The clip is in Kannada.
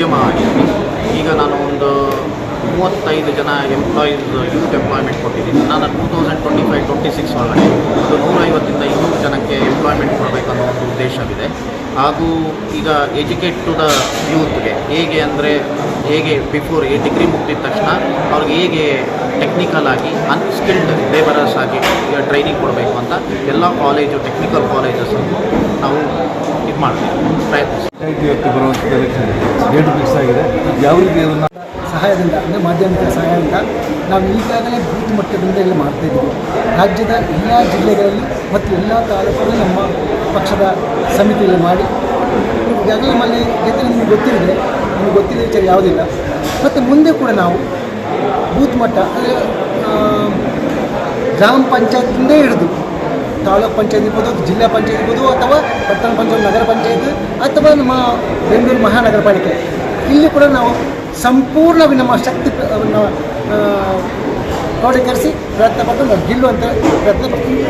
ಉದ್ಯಮ ಆಗಿದೆ ಈಗ ನಾನು ಒಂದು ಮೂವತ್ತೈದು ಜನ ಎಂಪ್ಲಾಯೀಸ್ ಯೂತ್ ಎಂಪ್ಲಾಯ್ಮೆಂಟ್ ಕೊಟ್ಟಿದ್ದೀನಿ. ನಾನು two thousand twenty five twenty six ಒಳಗಡೆ ಒಂದು ನೂರೈವತ್ತಿಂದ ಇನ್ನೂರು ಜನಕ್ಕೆ ಎಂಪ್ಲಾಯ್ಮೆಂಟ್ ಕೊಡಬೇಕನ್ನೋ ಒಂದು ಉದ್ದೇಶವಿದೆ. ಹಾಗೂ ಈಗ ಎಜುಕೇಟ್ ಟು ದ ಯೂತ್ಗೆ ಹೇಗೆ ಅಂದರೆ ಹೇಗೆ ಬಿಫೋರ್ ಎ ಡಿಗ್ರಿ ಮುಗಿದ ತಕ್ಷಣ ಅವ್ರಿಗೆ ಹೇಗೆ ಟೆಕ್ನಿಕಲ್ ಆಗಿ ಅನ್ಸ್ಕಿಲ್ಡ್ ಲೇಬರರ್ಸ್ ಆಗಿ ಟ್ರೈನಿಂಗ್ ಕೊಡಬೇಕು ಅಂತ ಎಲ್ಲ ಕಾಲೇಜು ಟೆಕ್ನಿಕಲ್ ಕಾಲೇಜಸ್ ಮಾಡ್ತೀವಿ. ಪ್ರಯತ್ನಿಸ್ತೀವಿ ಪಂಚಾಯತಿ ವ್ಯಾಪ್ತಿ ಬರುವಂಥ ಎಲೆಕ್ಷನ್ ಡೇಟ್ ಫಿಕ್ಸ್ ಆಗಿದೆ. ಯಾವ ರೀತಿ ಸಹಾಯದಿಂದ, ಅಂದರೆ ಮಾಧ್ಯಮಿಕ ಸಹಾಯದಿಂದ ನಾವು ಈಗಾಗಲೇ ಬೂತ್ ಮಟ್ಟದಿಂದ ಇಲ್ಲಿ ಮಾಡ್ತಾ ಇದ್ದೀವಿ. ರಾಜ್ಯದ ಎಲ್ಲ ಜಿಲ್ಲೆಗಳಲ್ಲಿ ಮತ್ತು ಎಲ್ಲ ತಾಲೂಕುಗಳು ನಮ್ಮ ಪಕ್ಷದ ಸಮಿತಿಗಳು ಮಾಡಿ. ಈಗಾಗಲೇ ನಮ್ಮಲ್ಲಿ ಜೊತೆ ನಿಮಗೆ ಗೊತ್ತಿದೆ. ನಿಮಗೆ ಗೊತ್ತಿರೋ ವಿಚಾರ ಯಾವುದಿಲ್ಲ. ಮತ್ತು ಮುಂದೆ ಕೂಡ ನಾವು ಬೂತ್ ಮಟ್ಟ, ಅಂದರೆ ಗ್ರಾಮ ಪಂಚಾಯತಿಂದೇ ಹಿಡಿದು ತಾಲೂಕ್ ಪಂಚಾಯತ್ ಇರ್ಬೋದು, ಜಿಲ್ಲಾ ಪಂಚಾಯತ್ ಇರ್ಬೋದು ಅಥವಾ ಪಟ್ಟಣ ಪಂಚಾಯತ್, ನಗರ ಪಂಚಾಯತ್ ಅಥವಾ ನಮ್ಮ ಬೆಂಗಳೂರು ಮಹಾನಗರ ಪಾಲಿಕೆ ಇಲ್ಲಿ ಕೂಡ ನಾವು ಸಂಪೂರ್ಣ ನಮ್ಮ ಶಕ್ತಿ ಕ್ರೋಢೀಕರಿಸಿ ಪ್ರಯತ್ನ ಪಟ್ಟು ನಾವು ಗೆಲ್ಲುವಂಥ ಪ್ರಯತ್ನ ಪಡ್ತೀವಿ.